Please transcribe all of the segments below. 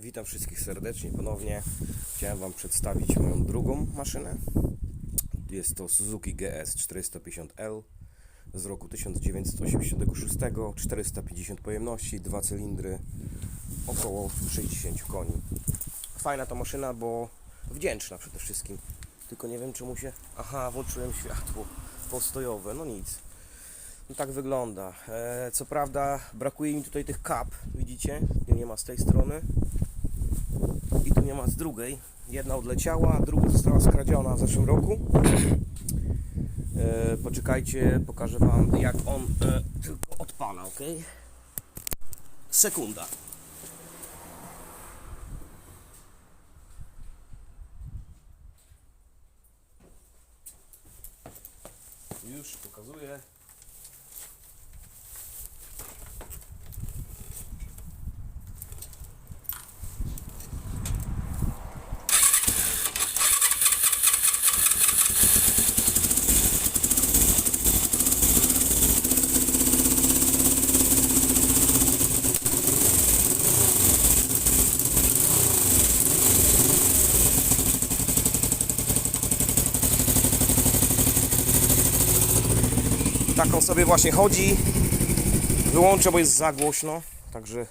Witam wszystkich serdecznie ponownie. Chciałem Wam przedstawić moją drugą maszynę. Jest to Suzuki GS 450L z roku 1986, 450 pojemności, dwa cylindry, około 60 koni. Fajna to maszyna, bo wdzięczna przede wszystkim. Tylko nie wiem czemu się... Aha, włączyłem światło postojowe, no nic. No tak wygląda. E, co prawda brakuje mi tutaj tych kap, widzicie? Nie ma z tej strony i tu nie ma z drugiej. Jedna odleciała, druga została skradziona w zeszłym roku. E, poczekajcie, pokażę Wam jak on e, tylko odpala, ok? Sekunda. Już pokazuję. Taką sobie właśnie chodzi. Wyłączę, bo jest za głośno. Także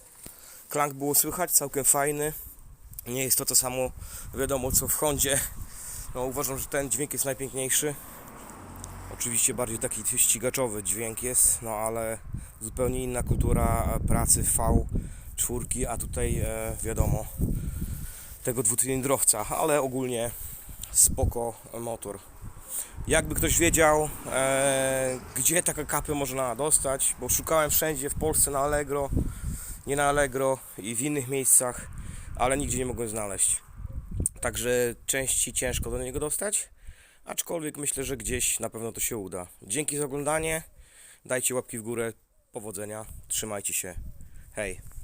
klank było słychać, całkiem fajny. Nie jest to to samo, wiadomo, co w Hondzie. No, uważam, że ten dźwięk jest najpiękniejszy. Oczywiście bardziej taki ścigaczowy dźwięk jest, no ale zupełnie inna kultura pracy V4, a tutaj e, wiadomo tego dwucylindrowca, ale ogólnie spoko motor. Jakby ktoś wiedział, e, gdzie takie kapy można dostać, bo szukałem wszędzie w Polsce na Allegro, nie na Allegro i w innych miejscach, ale nigdzie nie mogłem znaleźć. Także części ciężko do niego dostać, aczkolwiek myślę, że gdzieś na pewno to się uda. Dzięki za oglądanie, dajcie łapki w górę, powodzenia, trzymajcie się, hej.